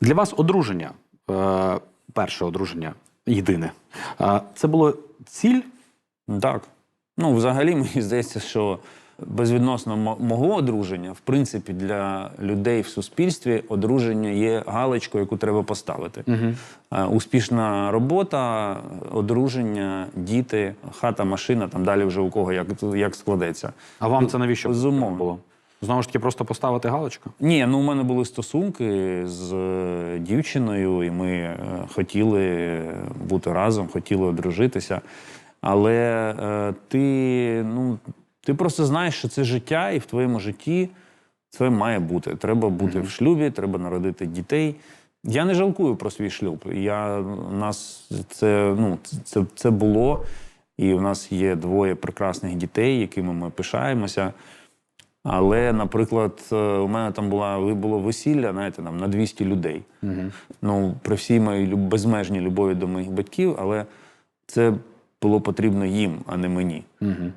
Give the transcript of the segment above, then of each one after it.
Для вас одруження, е, перше одруження, єдине. Це було ціль? Так. Ну, взагалі, мені здається, що безвідносно мо- мого одруження, в принципі, для людей в суспільстві одруження є галочкою, яку треба поставити. Е, Успішна робота, одруження, діти, хата, машина, там далі вже у кого як, як складеться. А вам це навіщо Безумовно. було? Знову ж таки, просто поставити галочку? Ні, ну у мене були стосунки з е, дівчиною, і ми е, хотіли бути разом, хотіли одружитися. Але е, ти, ну, ти просто знаєш, що це життя, і в твоєму житті це має бути. Треба бути в шлюбі, треба народити дітей. Я не жалкую про свій шлюб. Я, у нас це, ну, це, це було, і у нас є двоє прекрасних дітей, якими ми пишаємося. Але, наприклад, е, у мене там була було весілля, знаєте, там на 200 людей. Ну, при всій моїй безмежній любові до моїх батьків, але це було потрібно їм, а не мені.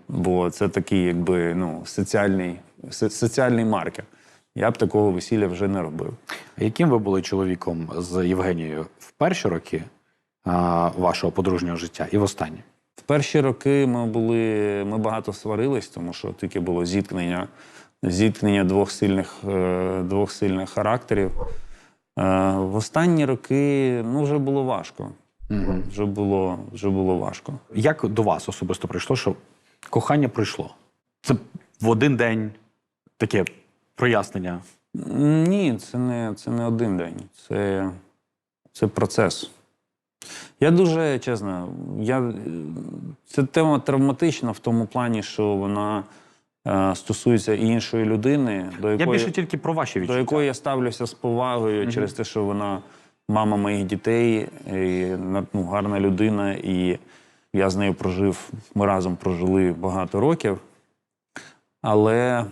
Бо це такий, якби ну, соціальний, со- соціальний маркер. Я б такого весілля вже не робив. А Яким ви були чоловіком з Євгенією в перші роки а, вашого подружнього життя і в останні? В перші роки ми були, ми багато сварились, тому що тільки було зіткнення, зіткнення двох сильних, е, двох сильних характерів. Е, в останні роки ну, вже було важко. Вже, було, вже було важко. Як до вас особисто прийшло, що кохання прийшло? Це в один день таке прояснення. Ні, це не, це не один день. Це, це процес. Я дуже чесно, я, е, це тема травматична в тому плані, що вона е, стосується і іншої людини, до Я якої, більше тільки про ваші до якої я ставлюся з повагою через те, що вона мама моїх дітей, і, ну, гарна людина, і я з нею прожив, ми разом прожили багато років. Але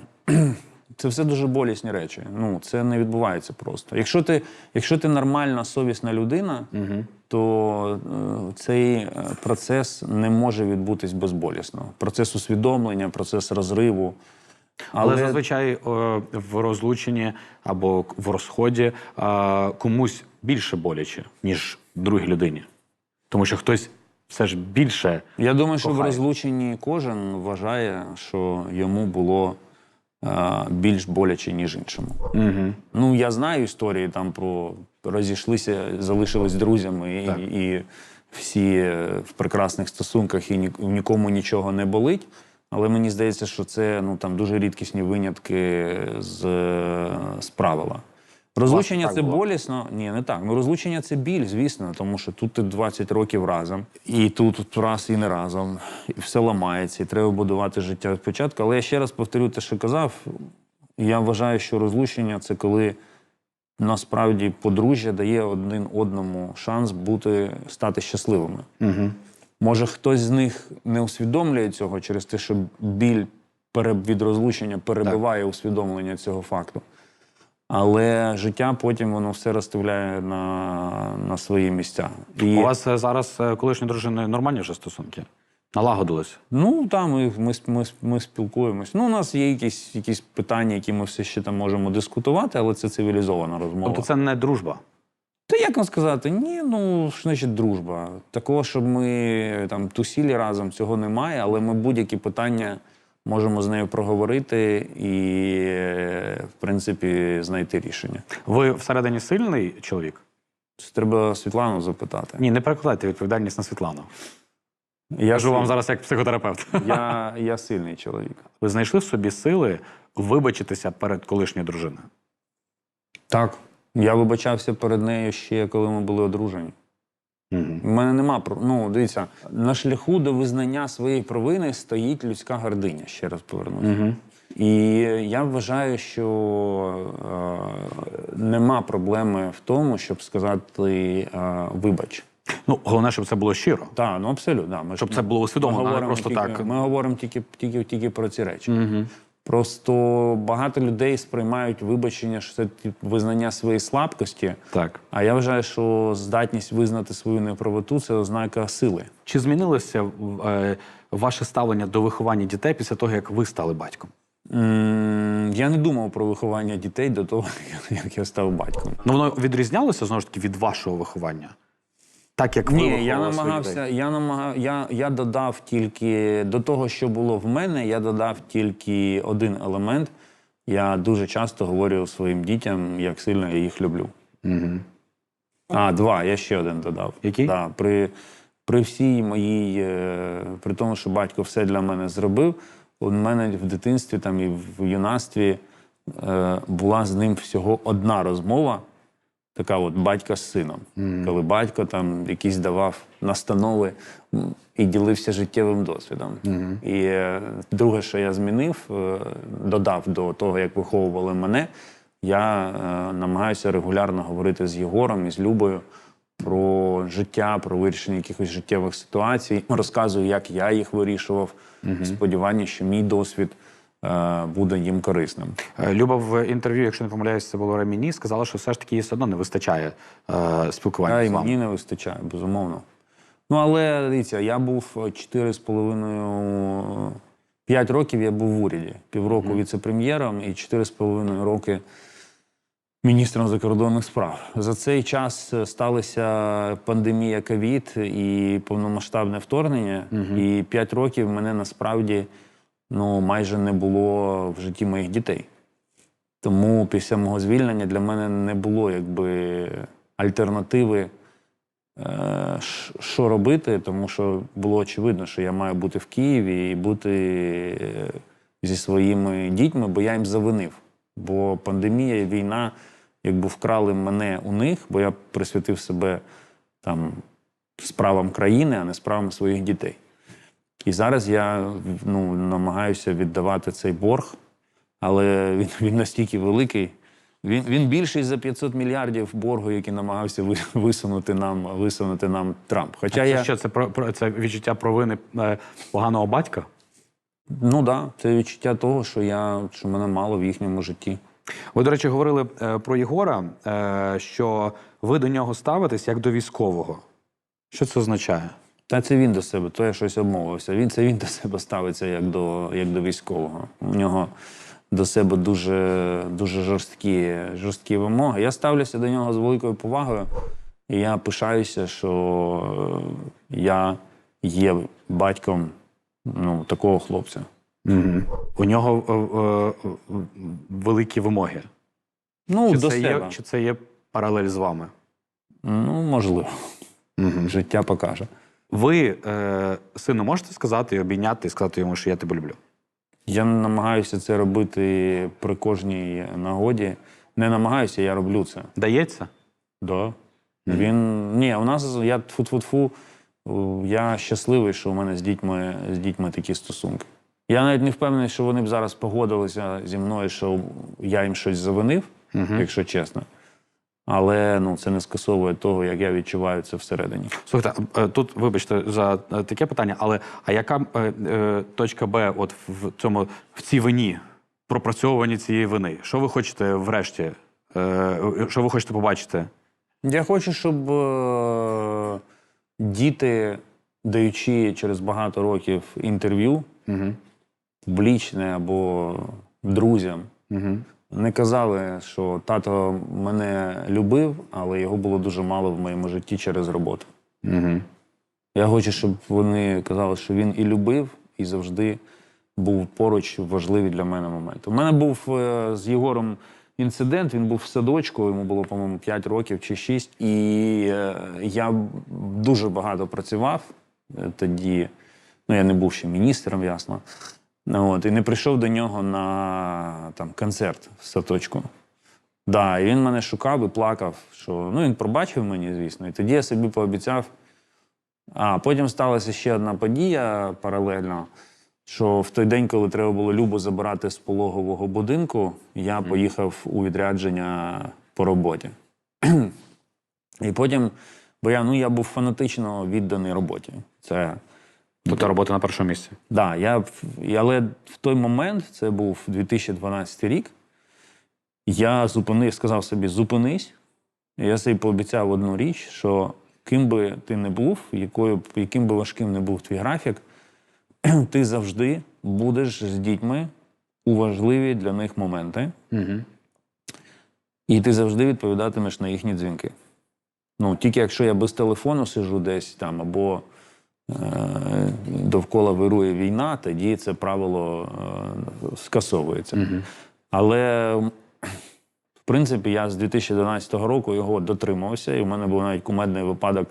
це все дуже болісні речі. Ну, це не відбувається просто. Якщо ти, якщо ти нормальна, совісна людина, то е, цей е, процес не може відбутись безболісно. Процес усвідомлення, процес розриву. Але, зазвичай е, в розлученні або в розході е, комусь більше боляче, ніж другій людині. Тому що хтось все ж більше. Я думаю, що в розлученні кожен вважає, що йому було більш боляче, ніж іншому. Угу. Ну, я знаю історії там про розійшлися, залишились друзями, і, і всі е, в прекрасних стосунках, і ні, нікому нічого не болить. Але мені здається, що це ну, там, дуже рідкісні винятки з, е, з правила. Розлучення це було? болісно? Ні, не так. Ну, розлучення це біль, звісно, тому що тут ти 20 років разом, і тут раз і не разом, і все ламається, і треба будувати життя спочатку. Але я ще раз повторю те, що казав. Я вважаю, що розлучення це коли насправді подружжя дає один одному шанс бути стати щасливими. Угу. Може, хтось з них не усвідомлює цього через те, що біль від розлучення перебиває усвідомлення цього факту. Але життя потім воно все розставляє на, на свої місця. І, У вас е, зараз е, колишньою дружиною нормальні вже стосунки? Налагодились? Ну, там ми, ми, ми, ми спілкуємось. Ну, у нас є якісь, якісь питання, які ми все ще там можемо дискутувати, але це цивілізована розмова. Тобто це не дружба. Та як вам сказати? Ні, ну що значить дружба. Такого, щоб ми там тусілі разом, цього немає, але ми будь-які питання можемо з нею проговорити і, в принципі, знайти рішення. Ви всередині сильний чоловік? Це треба Світлану запитати. Ні, не перекладайте відповідальність на Світлану. Я, Кажу вам зараз як психотерапевт. я, я сильний чоловік. Ви знайшли в собі сили вибачитися перед колишньою дружиною? Так. Я вибачався перед нею ще коли ми були одружені. Угу. У мене нема про- ну, дивіться, на шляху до визнання своєї провини стоїть людська гординя, ще раз повернуся. Угу. І я вважаю, що е, нема проблеми в тому, щоб сказати е, вибач. Ну, головне, щоб це було щиро. Так, ну абсолютно. Да. Ми, Щоб це було усвідомлено, а не просто тільки, так. Ми говоримо тільки, тільки, тільки про ці речі. Угу. Просто багато людей сприймають вибачення, що це типу, визнання своєї слабкості. Так. А я вважаю, що здатність визнати свою неправоту це ознака сили. Чи змінилося е, ваше ставлення до виховання дітей після того, як ви стали батьком? М, Я не думав про виховання дітей до того, як я став батьком. Ну воно відрізнялося знову ж таки від вашого виховання. Так як ви Ні, я намагався, я намагав, я, я додав тільки до того, що було в мене, я додав тільки один елемент. Я дуже часто говорю своїм дітям, як сильно я їх люблю. Угу. А, два, я ще один додав. Який? Да, при, при всій моїй, е, при тому, що батько все для мене зробив, у мене в дитинстві там і в юнацтві е, була з ним всього одна розмова, така от батька з сином. Коли батько там якісь давав настанови і ділився життєвим досвідом. І е, друге, що я змінив, е, додав до того, як виховували мене, я е, намагаюся регулярно говорити з Єгором і з Любою про життя, про вирішення якихось життєвих ситуацій. Розказую, як я їх вирішував. Сподівання, що мій досвід буде їм корисним. Е, Люба в інтерв'ю, якщо не помиляюсь, це було Реміні, сказала, що все ж таки їй все одно не вистачає е, спілкування з мені не вистачає, безумовно. Ну, але дивіться, я був 4,5 5 років я був в уряді, півроку віце-прем'єром і 4,5 роки міністром закордонних справ. За цей час е, сталася пандемія ковід і повномасштабне вторгнення. І 5 років мене насправді ну, майже не було в житті моїх дітей. Тому після мого звільнення для мене не було якби альтернативи, е, що робити, тому що було очевидно, що я маю бути в Києві і бути е, зі своїми дітьми, бо я їм завинив. Бо пандемія і війна якби вкрали мене у них, бо я присвятив себе там справам країни, а не справам своїх дітей. І зараз я ну, намагаюся віддавати цей борг, але він, він настільки великий. Він, він більший за 500 мільярдів боргу, який намагався висунути нам, висунути нам Трамп. Хоча Це я що, це про, про це відчуття провини е, поганого батька? ну да, це відчуття того, що я що мене мало в їхньому житті. Ви, до речі, говорили е, про Єгора, е, що ви до нього ставитесь як до військового. Що це означає? Та це він до себе, то я щось обмовився. Він це він до себе ставиться як до, як до військового. У нього до себе дуже, дуже жорсткі, жорсткі вимоги. Я ставлюся до нього з великою повагою, і я пишаюся, що е, я є батьком ну, такого хлопця. Угу. У нього е, е, великі вимоги. Ну, Чи до це, себе. є, чи це є паралель з вами? Ну, можливо. Угу. Життя покаже. Ви е, сину можете сказати і обійняти і сказати йому, що я тебе люблю? Я намагаюся це робити при кожній нагоді. Не намагаюся, я роблю це. Дається? Да. Він. Ні, у нас я тфу-тфу-тфу. Я щасливий, що у мене з дітьми, з дітьми такі стосунки. Я навіть не впевнений, що вони б зараз погодилися зі мною, що я їм щось завинив, якщо чесно. Але ну, це не скасовує того, як я відчуваю це всередині. Слухайте, тут, вибачте, за е, таке питання, але а яка е, е, точка Б от в цьому в цій вині, пропрацьовуванні цієї вини? Що ви хочете врешті? Е, що ви хочете побачити? Я хочу, щоб е, діти, даючи через багато років інтерв'ю, Угу. публічне або друзям, Угу. Не казали, що тато мене любив, але його було дуже мало в моєму житті через роботу. Угу. Я хочу, щоб вони казали, що він і любив, і завжди був поруч в важливі для мене моменти. У мене був е, з Єгором інцидент, він був в садочку, йому було, по-моєму, 5 років чи 6. І е, я дуже багато працював е, тоді. Ну, я не був ще міністром, ясно. Ну, от, і не прийшов до нього на там, концерт в садочку. Да, і він мене шукав і плакав, що ну він пробачив мені, звісно. І тоді я собі пообіцяв. А потім сталася ще одна подія паралельно. Що в той день, коли треба було Любу забирати з пологового будинку, я поїхав у відрядження по роботі. І потім, бо я, ну, я був фанатично відданий роботі. Це Тобто робота на першому місці. Да, я, але в той момент, це був 2012 рік, я зупинив, сказав собі, зупинись. Я собі пообіцяв одну річ, що ким би ти не був, якою, яким би важким не був твій графік, ти завжди будеш з дітьми у важливі для них моменти, і ти завжди відповідатимеш на їхні дзвінки. Ну, тільки якщо я без телефону сижу десь там, або довкола вирує війна, тоді це правило е, скасовується. Але в принципі, я з 2012 року його дотримувався, і в мене був навіть кумедний випадок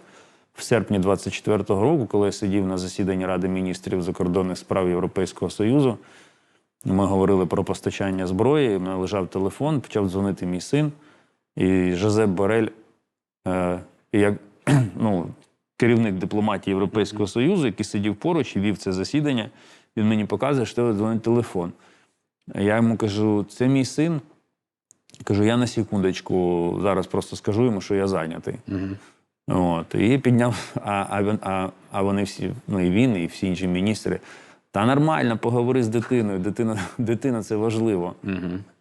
в серпні 24-го року, коли я сидів на засіданні Ради міністрів закордонних справ Європейського Союзу. Ми говорили про постачання зброї. У мене лежав телефон, почав дзвонити мій син. І Жозеп Борель, е, як ну, керівник дипломатії Європейського Союзу, який сидів поруч і вів це засідання, він мені показує, що дзвонить телефон. Я йому кажу: це мій син. Кажу, я на секундочку зараз просто скажу йому, що я зайнятий. От, і підняв, а, а, він- а, а вони всі, ну і він, і всі інші міністри. Та нормально, поговори з дитиною. Дитина, дитина це важливо.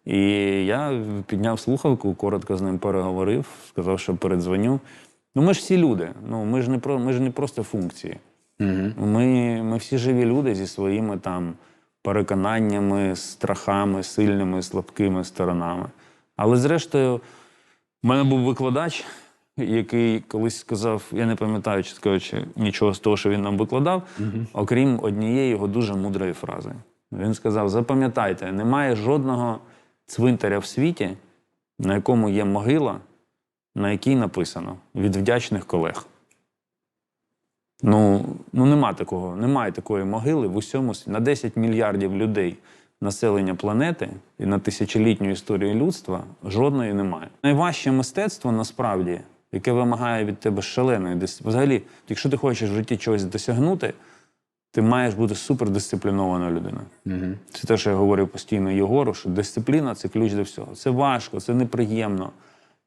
І я підняв слухавку, коротко з ним переговорив, сказав, що передзвоню. Ну, ми ж всі люди. Ну, ми ж не про ми ж не просто функції. Ми, ми всі живі люди зі своїми там переконаннями, страхами, сильними, слабкими сторонами. Але зрештою, в мене був викладач, який колись сказав, я не пам'ятаю, чи скажучи, нічого з того, що він нам викладав, окрім однієї його дуже мудрої фрази. Він сказав: запам'ятайте, немає жодного цвинтаря в світі, на якому є могила, на якій написано від вдячних колег. Ну, ну нема такого, немає такої могили в усьому світі. На 10 мільярдів людей населення планети і на тисячолітню історію людства жодної немає. Найважче мистецтво насправді, яке вимагає від тебе шаленої дисципліни. Взагалі, якщо ти хочеш в житті чогось досягнути, ти маєш бути супердисциплінованою людиною. Це те, що я говорю постійно Єгору, що дисципліна це ключ до всього. Це важко, це неприємно.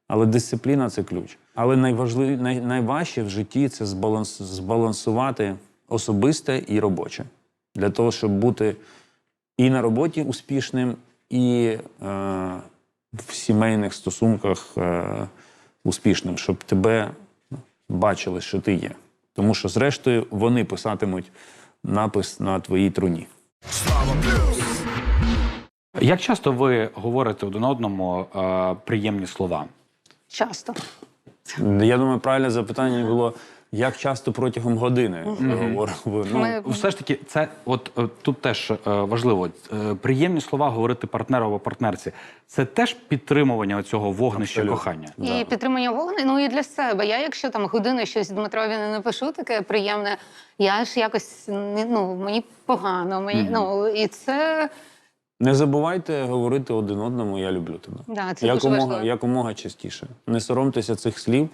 Але дисципліна це ключ. Але найважливі, най, найважче в житті це збаланс, збалансувати особисте і робоче. Для того, щоб бути і на роботі успішним, і е, в сімейних стосунках е, успішним, щоб тебе бачили, що ти є. Тому що, зрештою, вони писатимуть напис на твоїй труні. Як часто ви говорите один одному е, приємні слова? Часто. Я думаю, правильне запитання було, як часто протягом години говоримо. Ну, Все ж таки, це от е, тут теж е, важливо. Е, приємні слова говорити партнеру або партнерці. Це теж підтримування цього вогнища Абсолютно. кохання. І підтримання вогню, ну і для себе. Я, якщо там годину щось Дмитрові не напишу, таке приємне, я ж якось ну, мені погано. Мені, ну, і це Не забувайте говорити один одному Я люблю тебе. Да, це дуже якомога, важливо. якомога частіше. Не соромтеся цих слів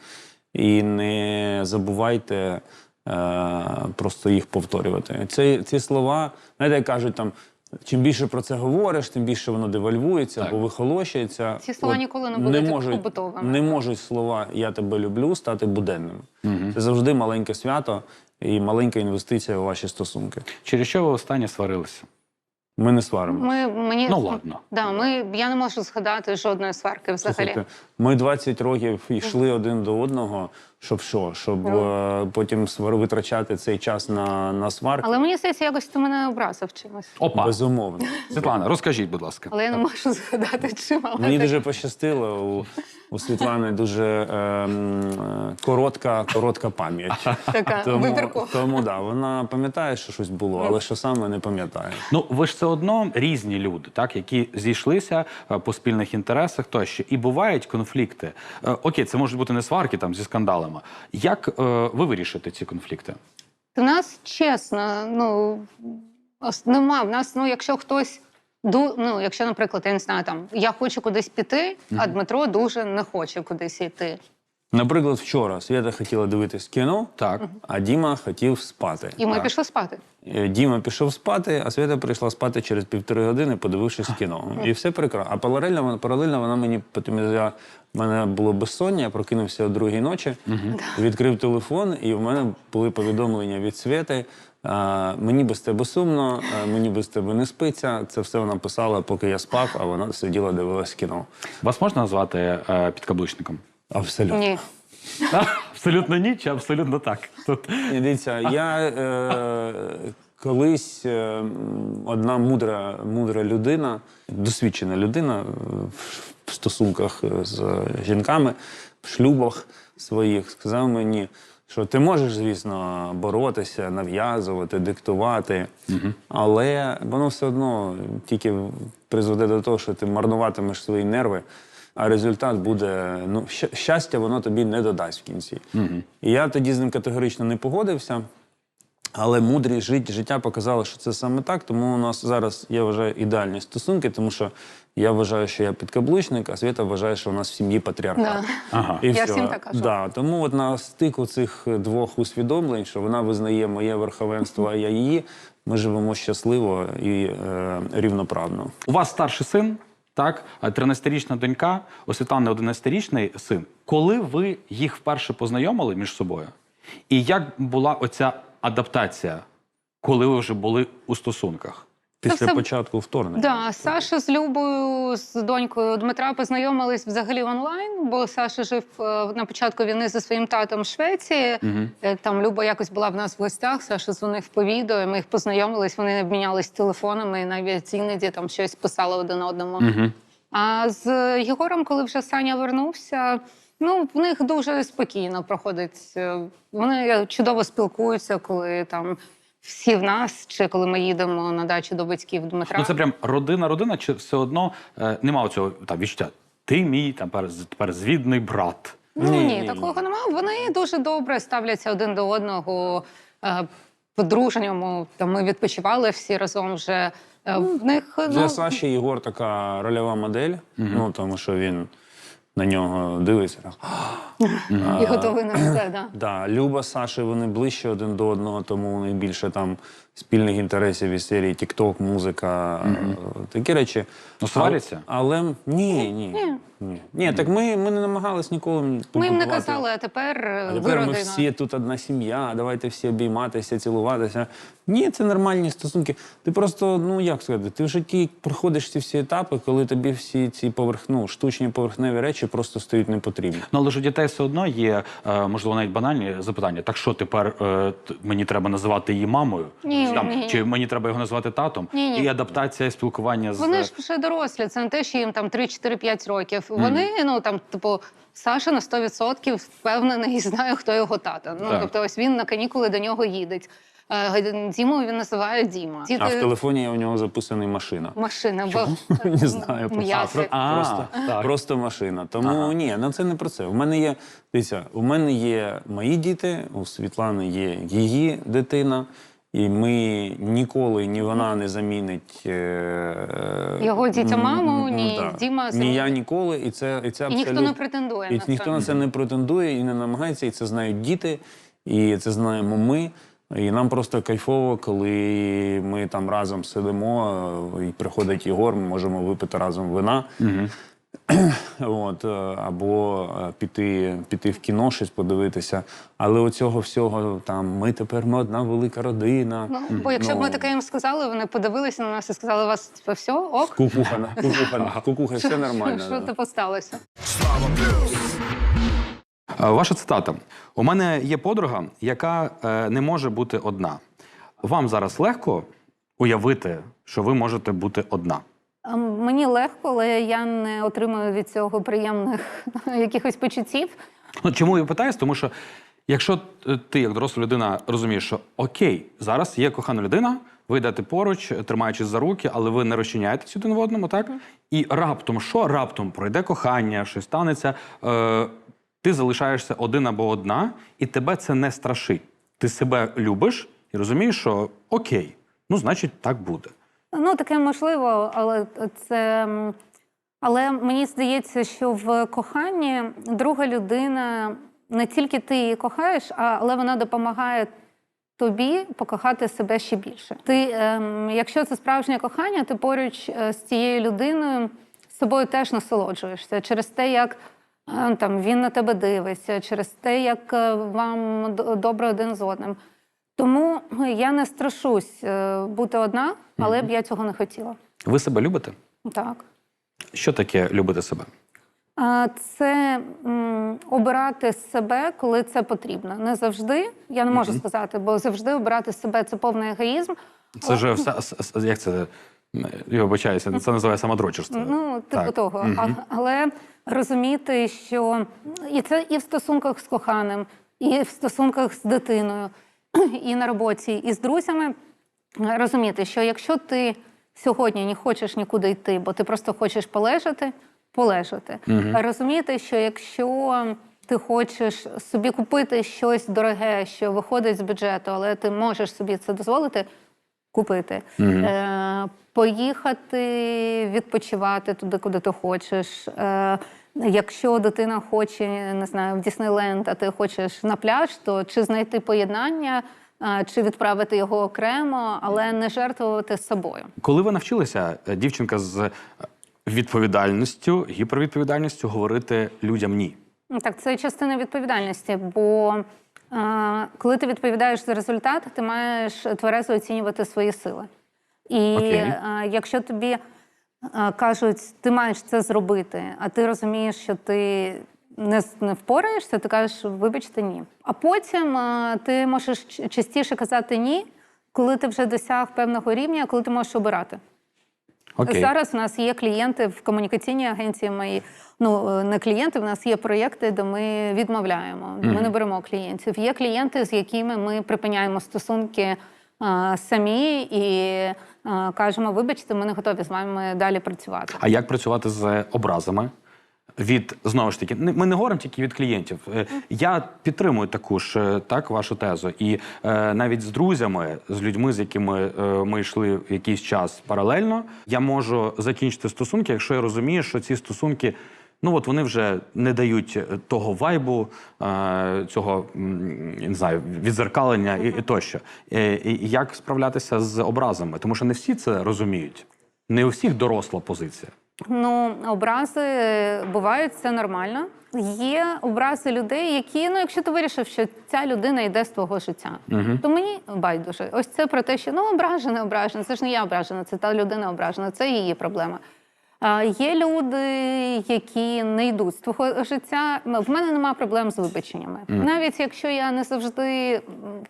і не забувайте е, просто їх повторювати. Ці, ці слова, знаєте, як кажуть там. Чим більше про це говориш, тим більше воно девальвується Так. або вихолощується. Ці слова ніколи не будуть можуть, побутовими. Не можуть слова Я тебе люблю стати буденними. Це завжди маленьке свято і маленька інвестиція у ваші стосунки. Через що ви останнє сварилися? Ми не сваримо. ми мені Ну, ладно. Да, ми я не можу згадати жодної сварки взагалі. Слухайте, ми 20 років йшли один до одного, щоб що? Щоб е, потім свар- витрачати цей час на, на сварки? Але мені здається, якось ти мене образив чимось. Опа, Безумовно. Світлана, розкажіть, будь ласка. Але я не можу згадати чим. Але Мені так. дуже пощастило. У, у Світлани дуже е, м, е, коротка, коротка пам'ять. така Тому, вибіркова. тому да, вона пам'ятає, що щось було, але що саме не пам'ятає. Ну, ви ж все одно різні люди, так, які зійшлися е, по спільних інтересах тощо. І бувають конфлікти. Е, Окей, це можуть бути не сварки там зі скандалами. Як е, ви вирішите ці конфлікти? У нас чесно, ну нема. В нас, ну, якщо хтось ду, ну, якщо, наприклад, я не знаю, там я хочу кудись піти, а Дмитро дуже не хоче кудись йти. Наприклад, вчора Свята хотіла дивитись кіно, Так. а Діма хотів спати. І ми Так. пішли спати. Е, Діма пішов спати, а Свята прийшла спати через півтори години, подивившись кіно. І все прекрасно. А паралельно, вона- паралельно вона мені потім я в мене було безсоння, я прокинувся о другій ночі, відкрив телефон, і в мене були повідомлення від Святи. А, мені без тебе сумно, а, мені без тебе не спиться. Це все вона писала, поки я спав, а вона сиділа, дивилась кіно. Вас можна назвати е, підкаблучником? Абсолютно. Ні. Абсолютно ні, чи абсолютно так. Тут Дивіться, я е, колись е, одна мудра, мудра людина, досвідчена людина в стосунках е, з жінками, в шлюбах своїх, сказав мені, що ти можеш, звісно, боротися, нав'язувати, диктувати, але воно все одно тільки призведе до того, що ти марнуватимеш свої нерви. А результат буде ну щастя, воно тобі не додасть в кінці. І я тоді з ним категорично не погодився. Але мудрість жит- життя показало, що це саме так. Тому у нас зараз я вважаю ідеальні стосунки, тому що я вважаю, що я підкаблучник, а Свята вважає, що у нас в сім'ї патріархат. Да. Ага. І Я все. всім так кажу. Да, тому от на стику цих двох усвідомлень, що вона визнає моє верховенство, а я її, ми живемо щасливо і е, рівноправно. У вас старший син, так, а 13-річна донька, у Світлани 11-річний син. Коли ви їх вперше познайомили між собою? І як була оця адаптація, коли ви вже були у стосунках? Після все- початку вторгнення. Да, Саша з Любою, з донькою Дмитра познайомились взагалі онлайн, бо Саша жив е, на початку війни зі своїм татом в Швеції. Е, Там Люба якось була в нас в гостях. Саша дзвонив по відео. і Ми їх познайомились. Вони обмінялись телефонами, і навіть іноді там щось писали один одному. А з Єгором, коли вже Саня вернувся, ну в них дуже спокійно проходить. е, Вони чудово спілкуються, коли там всі в нас, чи коли ми їдемо на дачу до батьків Дмитра. Ну це прям родина-родина, чи все одно е, нема цього там відчуття? Ти мій там тепер, тепер звідний брат. Ну Ні, ні, ні, такого немає. Вони дуже добре ставляться один до одного. е, По-дружньому там ми відпочивали всі разом вже. Е, В них Для ну, Саші Єгор така рольова модель, ну тому що він на нього дивиться. так, і готовий на все. Да. Да, Люба з Саші, вони ближче один до одного, тому них більше там спільних інтересів із серії TikTok, музика, е, такі речі. Ну, сваряться? Але, але ні, ні. Ні. Ні. Ні, так ми, ми не намагались ніколи. Ми їм не побудувати. казали, а тепер, е, А ви тепер ми родина. всі тут одна сім'я, давайте всі обійматися, цілуватися. Ні, це нормальні стосунки. Ти просто, ну як сказати, ти в житті проходиш ці всі етапи, коли тобі всі ці поверх, ну, штучні поверхневі речі просто стають непотрібні. Ну, але ж у дітей все одно є, е, можливо, навіть банальні запитання. Так що тепер е, т- мені треба називати її мамою? Ні, чи, там, ні, чи мені треба його назвати татом? Ні, ні. І адаптація спілкування з Вони ж вже дорослі, це не те, що їм там 3-4-5 років. Вони, ну там, типу, Саша на 100% впевнений і знає, хто його тата. Ну Так. тобто, ось він на канікули до нього їдеть. Е, Діму він називає Діма. А в телефоні у нього записаний машина. машина, бо Не знаю, просто. м'яси. А, Просто, так. просто машина. Тому ні, ну це не про це. У мене є, дивіться, у мене є мої діти, у Світлани є її дитина, і ми ніколи ні вона не замінить е, Його дітя маму, ні да. Діма Ні я ніколи, і це і це І ніхто не претендує І на ніхто на це не претендує і не намагається, і це знають діти, і це знаємо ми. І нам просто кайфово, коли ми там разом сидимо, е, і приходить Єгор, ми можемо випити разом вина. От, е, або е, піти, піти в кіно, щось подивитися. Але оцього всього там ми тепер ми одна велика родина. Ну, бо якщо б ми Ну. таке їм сказали, вони подивилися на нас і сказали, у вас типу, все, ок, Кукуха, кукуха, кукуха, все нормально. що типу сталося? Е, Ваша цитата. У мене є подруга, яка не може бути одна. Вам зараз легко уявити, що ви можете бути одна. А Мені легко, але я не отримую від цього приємних якихось почуттів. Ну, чому я питаюсь? Тому що якщо е, ти, як доросла людина, розумієш, що окей, зараз є кохана людина, ви йдете поруч, тримаючись за руки, але ви не розчиняєтесь один в одному, так? І раптом що? Раптом пройде кохання, щось станеться. Е, ти залишаєшся один або одна, і тебе це не страшить. Ти себе любиш і розумієш, що окей, ну значить так буде. Ну, таке можливо, але це. Але мені здається, що в коханні друга людина не тільки ти її кохаєш, але вона допомагає тобі покохати себе ще більше. Ти, ем, якщо це справжнє кохання, ти поруч е, з цією людиною собою теж насолоджуєшся через те, як е, там він на тебе дивиться, через те, як е, вам добре один з одним. Тому я не страшусь е, бути одна, але б я цього не хотіла. Ви себе любите? Так. Що таке любити себе? Це м, обирати себе, коли це потрібно. Не завжди, я не можу сказати, бо завжди обирати себе це повний егоїзм. Це ж все, як це? Я вибачаюся, це називає самодрочерство. Ну, типу Так. того. А, але розуміти, що і це і в стосунках з коханим, і в стосунках з дитиною, і на роботі, і з друзями. Розуміти, що якщо ти сьогодні не хочеш нікуди йти, бо ти просто хочеш полежати, полежати. Розуміти, що якщо ти хочеш собі купити щось дороге, що виходить з бюджету, але ти можеш собі це дозволити, купити. Е, поїхати відпочивати туди, куди ти хочеш. Е, якщо дитина хоче, не знаю, в Діснейленд, а ти хочеш на пляж, то чи знайти поєднання, чи відправити його окремо, але не жертвувати собою. Коли ви навчилися, е, дівчинка з е, відповідальністю, гіпервідповідальністю говорити людям ні? Ну, Так, це частина відповідальності, бо е, коли ти відповідаєш за результат, ти маєш тверезо оцінювати свої сили. І Окей. е, якщо тобі кажуть, ти маєш це зробити, а ти розумієш, що ти не, не впораєшся, ти кажеш, вибачте, ні. А потім ти можеш частіше казати ні, коли ти вже досяг певного рівня, коли ти можеш обирати. Окей. Зараз у нас є клієнти в комунікаційній агенції. Мої ну е, не клієнти. У нас є проєкти, де ми відмовляємо. Ми не беремо клієнтів. Є клієнти, з якими ми припиняємо стосунки самі і кажемо: вибачте, ми не готові з вами далі працювати. А як працювати з образами? Від знову ж таки, ми не говоримо тільки від клієнтів. Е, Я підтримую таку ж е, так вашу тезу. І е, навіть з друзями, з людьми, з якими е, ми йшли в якийсь час паралельно, я можу закінчити стосунки, якщо я розумію, що ці стосунки. Ну от вони вже не дають е, того вайбу, е, цього не знаю, відзеркалення і, і тощо. Е, І як справлятися з образами? Тому що не всі це розуміють, не у всіх доросла позиція. Ну, образи бувають, це нормально. Є образи людей, які, ну, якщо ти вирішив, що ця людина йде з твого життя, то мені байдуже. Ось це про те, що ну ображена, ображена. Це ж не я ображена, це та людина ображена, це її проблема. Є люди, які не йдуть з твого життя. В мене нема проблем з вибаченнями. Навіть якщо я не завжди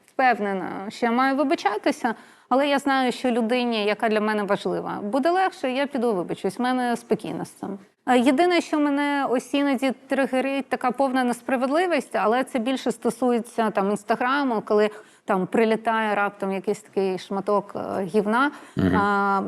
впевнена, що я маю вибачатися, але я знаю, що людині, яка для мене важлива, буде легше, я піду вибачусь. В мене спокійно з цим. Єдине, що мене ось іноді тригерить, така повна несправедливість, але це більше стосується там інстаграму, коли там прилітає раптом якийсь такий шматок е, гівна. А,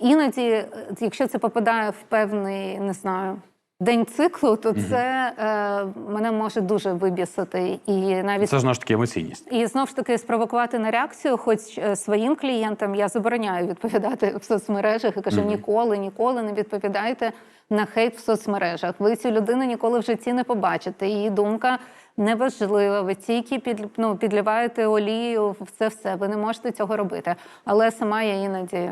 іноді, е, якщо це попадає в певний, не знаю. День циклу, то це е, мене може дуже вибісити і навіть Це знову ж таки емоційність. і знов ж таки спровокувати на реакцію, хоч е, своїм клієнтам я забороняю відповідати в соцмережах і кажу: ніколи, ніколи не відповідайте на хейт в соцмережах. Ви цю людину ніколи в житті не побачите. Її думка неважлива. Ви тільки під, ну, підливаєте олію в це все. Ви не можете цього робити. Але сама я іноді